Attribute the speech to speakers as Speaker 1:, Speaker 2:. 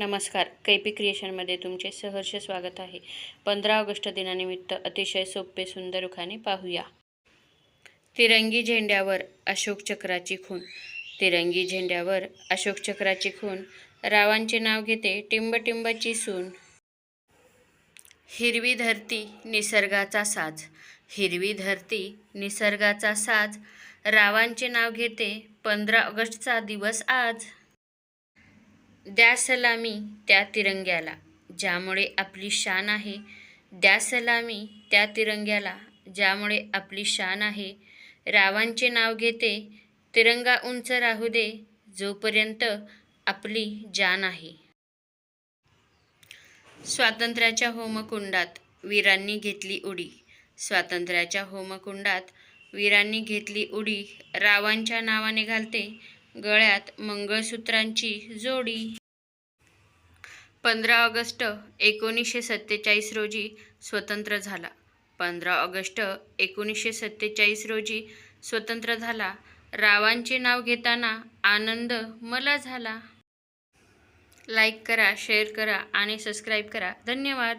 Speaker 1: नमस्कार. कैपी क्रिएशनमध्ये तुमचे सहर्ष स्वागत आहे. पंधरा ऑगस्ट दिनानिमित्त अतिशय सोपे सुंदर रुखाने पाहूया. तिरंगी झेंड्यावर अशोक चक्राची खून. तिरंगी झेंड्यावर अशोक चक्राची खून. रावांचे नाव घेते टिंबटिंबाची सून. हिरवी धरती निसर्गाचा साज. हिरवी धरती निसर्गाचा साज. रावांचे नाव घेते पंधरा ऑगस्टचा दिवस आज. द्या सलामी त्या तिरंग्याला ज्यामुळे आपली शान आहे. द्या सलामी त्या तिरंग्याला ज्यामुळे आपली शान आहे. रावांचे नाव घेते तिरंगा उंच राहू दे जोपर्यंत आपली जान आहे. स्वातंत्र्याच्या होमकुंडात वीरांनी घेतली उडी. स्वातंत्र्याच्या होमकुंडात वीरांनी घेतली उडी रावांच्या नावाने घालते गळ्यात मंगळसूत्रांची जोडी. पंधरा ऑगस्ट एकोणीसशे सत्तेचाळीस रोजी स्वतंत्र झाला. पंधरा ऑगस्ट एकोणीसशे सत्तेचाळीस रोजी स्वतंत्र झाला. रावांचे नाव घेताना आनंद मला झाला. लाईक करा शेअर करा आणि सबस्क्राईब करा. धन्यवाद.